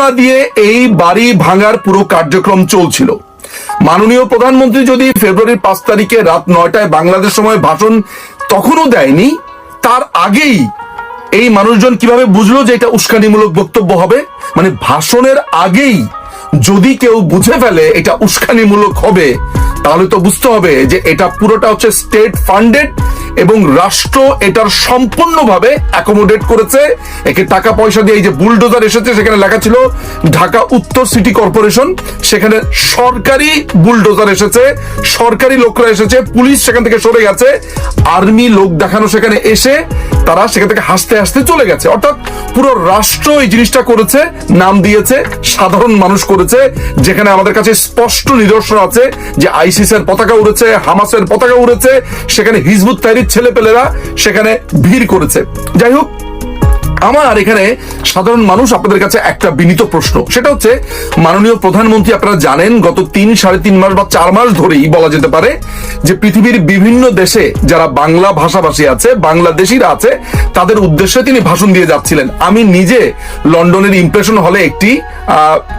ঘোষণা দিয়ে এই বাড়ি ভাঙার পুরো কার্যক্রম চলছিল। মাননীয় প্রধানমন্ত্রী যদি ফেব্রুয়ারির পাঁচ তারিখে রাত নয়টায় বাংলাদেশ সময় ভাষণ তখনও দেয়নি, তার আগেই এই মানুষজন কীভাবে বুঝলো যে এটা উস্কানিমূলক বক্তব্য হবে? মানে ভাষণের আগেই যদি কেউ বুঝে ফেলে এটা উস্কানিমূলক হবে, তাহলে তো বুঝতে হবে যে এটা পুরোটা হচ্ছে স্টেট ফান্ডেড এবং রাষ্ট্র এটার সম্পূর্ণভাবে অ্যাকোমোডেট করেছে। একে টাকা পয়সা দিয়ে এই যে বুলডোজার এসেছে, সেখানে লেখা ছিল ঢাকা উত্তর সিটি কর্পোরেশন সেখানে সরকারি বুলডোজার এসেছে, সরকারি লোকরা এসেছে, পুলিশ সেখান থেকে সরে গেছে আর্মি লোক দেখানো সেখানে এসে তারা সেখান থেকে হাসতে হাসতে চলে গেছে। অর্থাৎ পুরো রাষ্ট্র এই জিনিসটা করেছে, নাম দিয়েছে, সাধারণ মানুষ করেছে, যেখানে আমাদের কাছে স্পষ্ট নিদর্শন আছে যে আইসিসের পতাকা উড়েছে, হামাসের পতাকা উড়েছে, সেখানে হিজবুত তাইরির ছেলেপেলেরা সেখানে ভিড় করেছে। যাই হোক আমার এখানে সাধারণ মানুষ আপনাদের কাছে একটা বিনীত প্রশ্ন। সেটা হচ্ছে, মাননীয় প্রধানমন্ত্রী আপনারা জানেন, গত তিন, সাড়ে তিন মাস বা চার মাস ধরেই বলা যেতে পারে যে পৃথিবীর বিভিন্ন দেশে যারা বাংলা ভাষাভাষী আছে, বাংলাদেশিরা আছে, তাদের উদ্দেশ্যে তিনি ভাষণ দিয়ে যাচ্ছিলেন। আমি নিজে লন্ডনের ইমপ্রেশন হলে একটি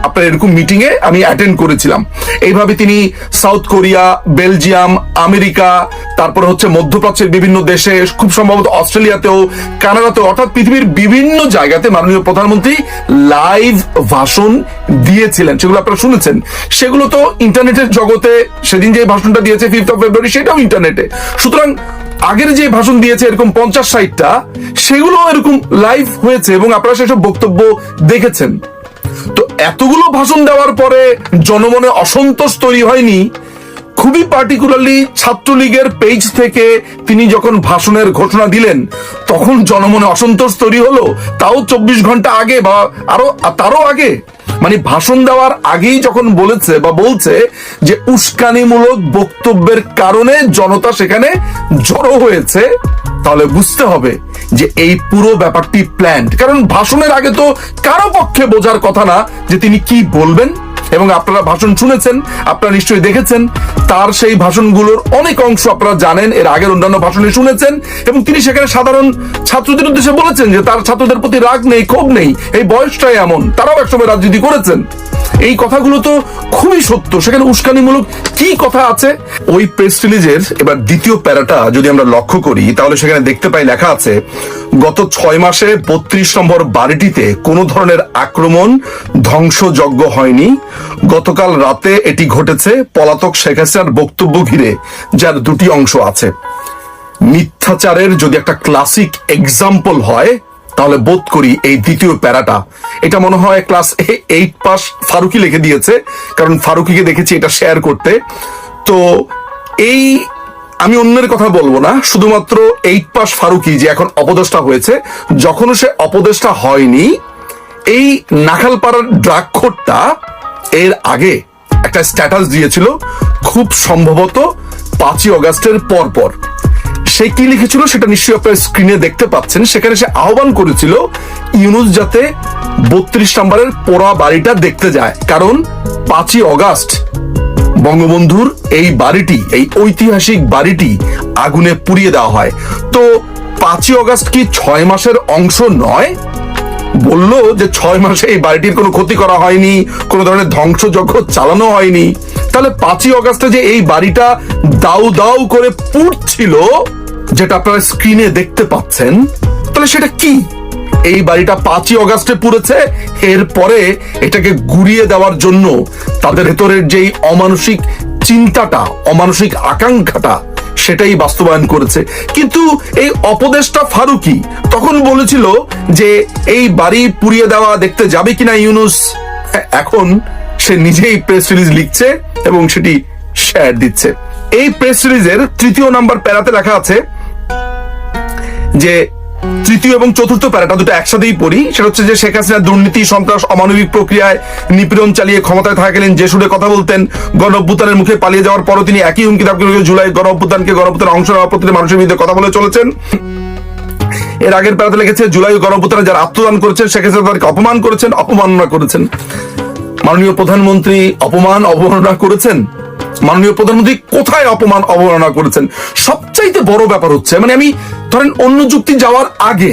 আপনার এরকম মিটিং এ আমি অ্যাটেন্ড করেছিলাম। এইভাবে তিনি সাউথ কোরিয়া, বেলজিয়াম, আমেরিকা, তারপর হচ্ছে মধ্যপ্রাচ্যের বিভিন্ন দেশে, খুব সম্ভবত অস্ট্রেলিয়াতেও, কানাডাতেও, অর্থাৎ পৃথিবীর বিভিন্ন জায়গাতে মাননীয় প্রধানমন্ত্রী লাইভ ভাষণ দিয়েছিলেন। সেগুলো আপনারা শুনেছেন। সেগুলো তো ইন্টারনেটের জগতে সেদিন যে ভাষণটা দিয়েছে ফিফথ অফ ফেব্রুয়ারি সেটাও ইন্টারনেটে। সুতরাং আগের যে ভাষণ দিয়েছে, এরকম পঞ্চাশ ষাটটা, সেগুলো এরকম লাইভ হয়েছে এবং আপনারা সেসব বক্তব্য দেখেছেন। তো এতগুলো ভাষণ দেওয়ার পরে জনমনে অসন্তোষ তৈরি হয়নি। খুবই পার্টিকুলারলি ছাত্রলীগের পেজ থেকে তিনি যখন ভাষণের ঘোষণা দিলেন, তখন জনমনে অসন্তোষ তৈরি হলো। তাও চব্বিশ ঘণ্টা আগে বা আরও, তারও আগে। মানে ভাষণ দেওয়ার আগেই যখন বলেছে বা বলছে যে উস্কানিমূলক বক্তব্যের কারণে জনতা সেখানে জড়ো হয়েছে, তাহলে বুঝতে হবে যে এই পুরো ব্যাপারটি প্ল্যান্ড কারণ ভাষণের আগে তো কারও পক্ষে বোঝার কথা না যে তিনি কি বলবেন। এবং আপনারা ভাষণ শুনেছেন, আপনারা নিশ্চয়ই দেখেছেন, তার সেই ভাষণগুলোর অনেক অংশ আপনারা জানেন, এর আগের অন্যান্য ভাষণে শুনেছেন, এবং তিনি সেখানে সাধারণ ছাত্রদের উদ্দেশ্যে বলেছেন যে তার ছাত্রদের প্রতি রাগ নেই, ক্ষোভ নেই, এই বয়সটাই এমন, তারাও একসময় রাজনীতি করেছেন। এই কথাগুলো তো খুবই সত্য। সেখানে উস্কানিমূলক কি কথা আছে? ওই প্রেস রিলিজের এবার দ্বিতীয় প্যারাটা যদি আমরা লক্ষ্য করি, তাহলে সেখানে দেখতে পাই লেখা আছে, গত ছয় মাসে বত্রিশ নম্বর বাড়িটিতে কোনো ধরনের আক্রমণ ধ্বংসযজ্ঞ হয়নি। গতকাল রাতে এটি ঘটেছে পলাতক শেখ হাসিনার বক্তব্য ঘিরে, যার দুটি অংশ আছে। মিথ্যাচারের যদি একটা ক্লাসিক এক্সাম্পল হয় তাহলে বোধ করি এই দ্বিতীয় প্যারাটা। এটা মনে হয় ক্লাস এইট পাস ফারুকি লিখে দিয়েছে, কারণ ফারুকিকে দেখেছি এটা শেয়ার করতে। তো এই আমি অন্যের কথা বলব না, শুধুমাত্র এইট পাস ফারুকি যে এখন অপদেষ্টা হয়েছে যখন সে অপদেষ্টা হয়নি, এই নাখালপাড়ার ড্রাগখোরটা এর আগে একটা স্ট্যাটাস দিয়েছিল, খুব সম্ভবত পাঁচই অগাস্টের পর পর সে কি লিখেছিল সেটা নিশ্চয়ই আপনার স্ক্রিনে দেখতে পাচ্ছেন। সেখানে সে আহ্বান করেছিল ইউনুস যাতে বত্রিশ নম্বরের পোড়া বাড়িটা দেখতে যায়। কারণ পাঁচই অগাস্ট বঙ্গবন্ধুর এই বাড়িটি, এই ঐতিহাসিক বাড়িটি আগুনে পুড়িয়ে দেওয়া হয়। তো পাঁচই অগাস্ট কি ছয় মাসের অংশ নয়? বলল যে ছয় মাসে এই বাড়িটির কোনো ক্ষতি করা হয়নি, কোনো ধরনের ধ্বংসযজ্ঞ চালানো হয়নি। তাহলে পাঁচই অগাস্টে যে এই বাড়িটা দাউ দাউ করে পুড়ছিল যেটা আপনারা স্ক্রিনে দেখতে পাচ্ছেন, তাহলে সেটা কি? এই বাড়িটা পাঁচই অগাস্টে পুড়েছে, এরপরে এটাকে গুড়িয়ে দেওয়ার জন্য তাদের ভেতরের যেই অমানসিক চিন্তাটা, অমানসিক আকাঙ্ক্ষাটা, সেটাই বাস্তবায়ন করেছে। কিন্তু এই অপদেশটা ফারুকি তখন বলেছিল যে, এই বাড়ি পুড়িয়ে দেওয়া দেখতে যাবে কিনা ইউনুস? এখন সে নিজেই প্রেস রিলিজ লিখছে এবং সেটি শেয়ার দিচ্ছে। এই প্রেস রিলিজের তৃতীয় নাম্বার প্যারাতে লেখা আছে যে তৃতীয় এবং চতুর্থ প্যারাটা দুটো একসাথেই পড়ি। সেটা হচ্ছে যে শেখ হাসিনা দুর্নীতি, সন্ত্রাস, অমানবিক প্রক্রিয়ায় নিপীড়ন চালিয়ে ক্ষমতায় থাকাকালীন যে সুরে কথা বলতেন, গণঅভ্যুত্থানের মুখে পালিয়ে যাওয়ার পরও তিনি একই হুমকি দাবি করে জুলাই গণঅভ্যুত্থানকে গণঅভ্যুত্থানের অংশ নেওয়া প্রতিটি মানুষের বিরুদ্ধে কথা বলে চলেছেন। এর আগের প্যারাতে লিখেছে, জুলাই গণঅভ্যুত্থানে যারা আত্মদান করেছেন, শেখ হাসিনা তাদেরকে অপমান করেছেন, অপমাননা করেছেন। মাননীয় প্রধানমন্ত্রী অপমান, অবমাননা করেছেন? মাননীয় প্রধানমন্ত্রী কোথায় অপমান অবমাননা করেছেন? সবচাইতে বড় ব্যাপার হচ্ছে মানে আমি ধরেন অন্য যুক্তি যাওয়ার আগে,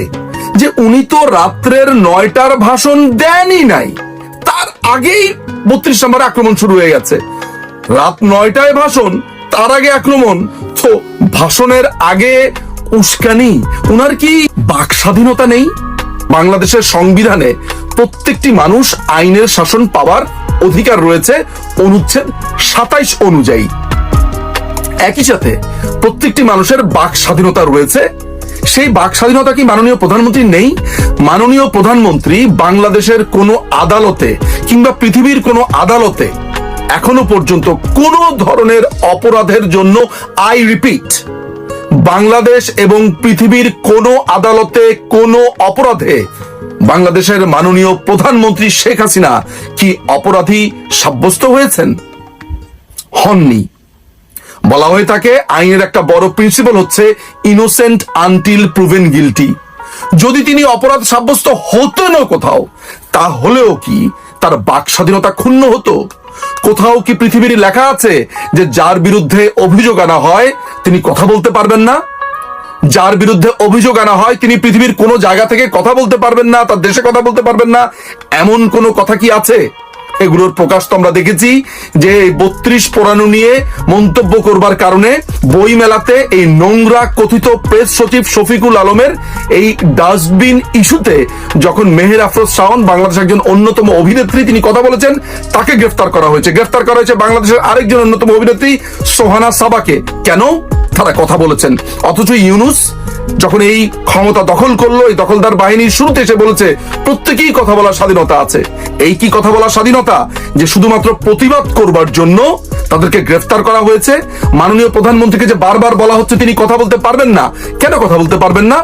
যে উনি তো রাত্রের নয়টার ভাষণ দেনই নাই। তার আগেই বত্রিশ নম্বরে আক্রমণ শুরু হয়ে গেছে। রাত নয়টায় ভাষণ, তার আগে আক্রমণ। তো ভাষণের আগে উস্কানি, উনার কি বাক স্বাধীনতা নেই? বাংলাদেশের সংবিধানে প্রত্যেকটি মানুষ আইনের শাসন পাওয়ার অধিকার রয়েছে অনুচ্ছেদ সাতাইশ অনুযায়ী। একই সাথে প্রত্যেকটি মানুষের বাক স্বাধীনতা রয়েছে। সেই বাক স্বাধীনতা কি মাননীয় প্রধানমন্ত্রী নেই? মাননীয় প্রধানমন্ত্রী বাংলাদেশের কোনো আদালতে কিংবা পৃথিবীর কোনো আদালতে এখনও পর্যন্ত কোনো ধরনের অপরাধের জন্য আই রিপিট, বাংলাদেশ এবং পৃথিবীর কোনো আদালতে কোনো অপরাধে বাংলাদেশের মাননীয় প্রধানমন্ত্রী শেখ হাসিনা কি অপরাধী সাব্যস্ত হয়েছেন? হননি। বলা হয়ে থাকে, আইনের একটা বড় প্রিন্সিপাল হচ্ছে ইনোসেন্ট আনটিল প্রুভেন গিলটি যদি তিনি অপরাধ সাব্যস্ত হতেন কোথাও, তাহলেও কি তার বাক স্বাধীনতা ক্ষুণ্ণ হতো? কোথাও কি পৃথিবীর লেখা আছে যে যার বিরুদ্ধে অভিযোগ আনা হয়, তিনি কথা বলতে পারবেন না? যার বিরুদ্ধে অভিযোগ আনা হয়, তিনি পৃথিবীর কোনো জায়গা থেকে কথা বলতে পারবেন না, তার দেশে কথা বলতে পারবেন না। এমন কোনো কথা কি আছে? এগুলোর প্রকাশ তো আমরা দেখেছি যে বত্রিশ পোড়ানো নিয়ে মন্তব্য করবার কারণে বই মেলাতে এই নোংরা কথিত প্রেস সচিব শফিকুল আলমের এই ডাস্টবিন ইস্যুতে যখন মেহের আফরোজ শাওন বাংলাদেশের একজন অন্যতম অভিনেত্রী, তিনি কথা বলেছেন, তাকে গ্রেফতার করা হয়েছে। গ্রেফতার করা হয়েছে বাংলাদেশের আরেকজন অন্যতম অভিনেত্রী, সোহানা সাবাকে। কেন? তারা কথা বলেছেন। অথচ ইউনুস যখন এই ক্ষমতা দখল করল, এই দখলদার বাহিনীর শুরুতে এসে বলেছে, প্রত্যেকেই কথা বলার স্বাধীনতা আছে। এই কি কথা বলার স্বাধীনতা? যে শুধুমাত্র প্রতিবাদ করবার জন্য তাদেরকে গ্রেফতার করা হয়েছে। মাননীয় প্রধানমন্ত্রীকে যে বারবার বলা হচ্ছে, তিনি কথা বলতে পারবেন না। কেন কথা বলতে পারবেন না?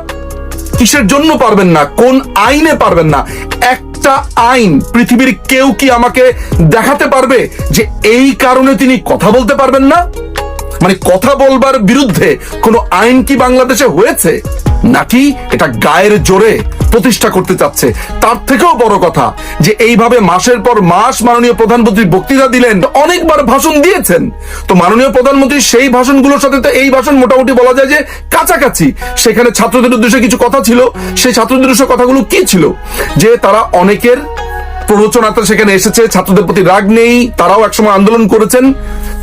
কিসের জন্য পারবেন না? কোন আইনে পারবেন না? একটা আইন পৃথিবীর কেউ কি আমাকে দেখাতে পারবে যে এই কারণে তিনি কথা বলতে পারবেন না? মানে কথা বলবার বিরুদ্ধে কোনো আইন কি বাংলাদেশে হয়েছে? নাকি এটা গায়ের জোরে প্রতিষ্ঠা করতে চাচ্ছে? তার থেকেও বড় কথা যে এইভাবে মাসের পর মাস মাননীয় প্রধানমন্ত্রী বক্তৃতা দিলেন, অনেকবার ভাষণ দিয়েছেন। তো মাননীয় প্রধানমন্ত্রী সেই ভাষণগুলোর সাথে তো এই ভাষণ মোটামুটি বলা যায় যে কাছাকাছি। সেখানে ছাত্রদের উদ্দেশ্যে কিছু কথা ছিল। সেই ছাত্রদের উদ্দেশ্যে কথাগুলো কি ছিল? যে তারা অনেকের প্ররোচনাতে সেখানে এসেছে, ছাত্রদের প্রতি রাগ নেই, তারাও একসময় আন্দোলন করেছেন।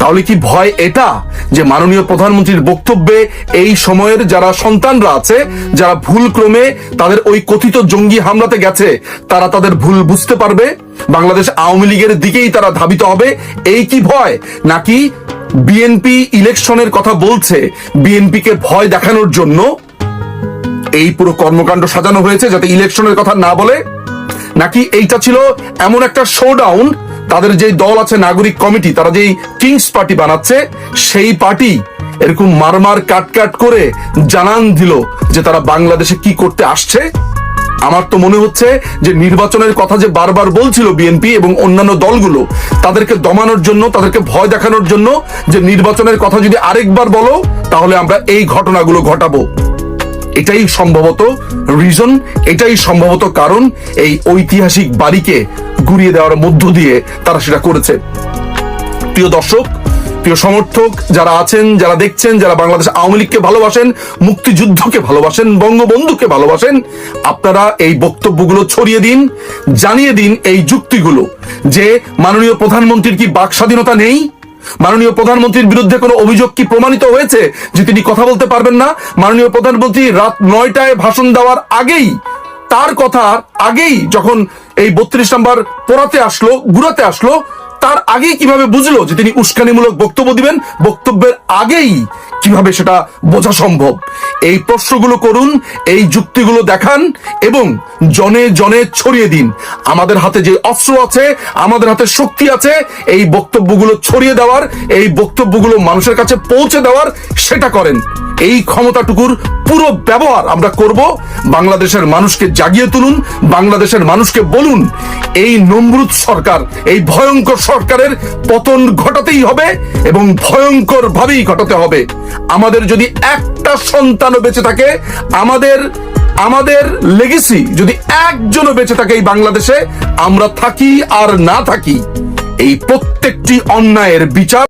তাহলে কি ভয় এটা যে মাননীয় প্রধানমন্ত্রীর বক্তব্যে এই সময়ের যারা সন্তানরা আছে, যারা ভুল ক্রমে তাদের ওই কথিত জঙ্গি হামলাতে গেছে, তারা তাদের ভুল বুঝতে পারবে? বাংলাদেশ আওয়ামী লীগের দিকেই তারা ধাবিত হবে। এই কি ভয়? নাকি বিএনপি ইলেকশনের কথা বলছে, বিএনপিকে ভয় দেখানোর জন্য? এই পুরো কর্মকাণ্ড সাজানো হয়েছে যাতে ইলেকশনের কথা না বলে নাকি এইটা ছিল এমন একটা শোডাউন তাদের যে দল আছে, নাগরিক কমিটি, তারা যেই কিংস পার্টি বানাচ্ছে, সেই পার্টি এরকম মারমার কাট কাট করে জানান দিল যে তারা বাংলাদেশে কি করতে আসছে। আমার তো মনে হচ্ছে যে নির্বাচনের কথা যে বারবার বলছিল বিএনপি এবং অন্যান্য দলগুলো, তাদেরকে দমানোর জন্য, তাদেরকে ভয় দেখানোর জন্য যে নির্বাচনের কথা যদি আরেকবার বলো, তাহলে আমরা এই ঘটনাগুলো ঘটাবো। এটাই সম্ভবত রিজন এটাই সম্ভবত কারণ, এই ঐতিহাসিক বাড়িকে গুড়িয়ে দেওয়ার মধ্য দিয়ে তারা সেটা করেছে। প্রিয় দর্শক, প্রিয় সমর্থক, যারা আছেন, যারা দেখছেন, যারা বাংলাদেশ আওয়ামী লীগকে ভালোবাসেন, মুক্তিযুদ্ধকে ভালোবাসেন, বঙ্গবন্ধুকে ভালোবাসেন, আপনারা এই বক্তব্যগুলো ছড়িয়ে দিন, জানিয়ে দিন এই যুক্তিগুলো যে মাননীয় প্রধানমন্ত্রীর কি বাক স্বাধীনতা নেই? মাননীয় প্রধানমন্ত্রীর বিরুদ্ধে কোনো অভিযোগ কি প্রমাণিত হয়েছে যে তিনি কথা বলতে পারবেন না? মাননীয় প্রধানমন্ত্রী রাত নয়টায় ভাষণ দেওয়ার আগেই, তার কথা আগেই যখন এই বত্রিশ নাম্বার পড়াতে আসলো, গুড়াতে আসলো, তার আগেই কীভাবে বুঝলো যে তিনি উস্কানিমূলক বক্তব্য দিবেন? বক্তব্যের আগেই কীভাবে সেটা বোঝা সম্ভব? এই প্রশ্নগুলো করুন, এই যুক্তিগুলো দেখান এবং জনে জনে ছড়িয়ে দিন। আমাদের হাতে যে অস্ত্র আছে, আমাদের হাতে শক্তি আছে, এই বক্তব্যগুলো ছড়িয়ে দেওয়ার, এই বক্তব্যগুলো মানুষের কাছে পৌঁছে দেওয়ার, সেটা করেন। এই ক্ষমতাটুকুর পুরো ব্যবহার আমরা করব। বাংলাদেশের মানুষকে জাগিয়ে তুলুন, বাংলাদেশের মানুষকে বলুন, এই নমরুদ সরকার, এই ভয়ঙ্কর সরকারের পতন ঘটাতেই হবে এবং ভয়ঙ্কর ভাবেই ঘটাতে হবে। আমাদের যদি একটা সন্তানও বেঁচে থাকে, আমাদের আমাদের লেগেসি যদি একজনও বেঁচে থাকে এই বাংলাদেশে, আমরা থাকি আর না থাকি। এই প্রত্যেকটি অন্যায়ের বিচার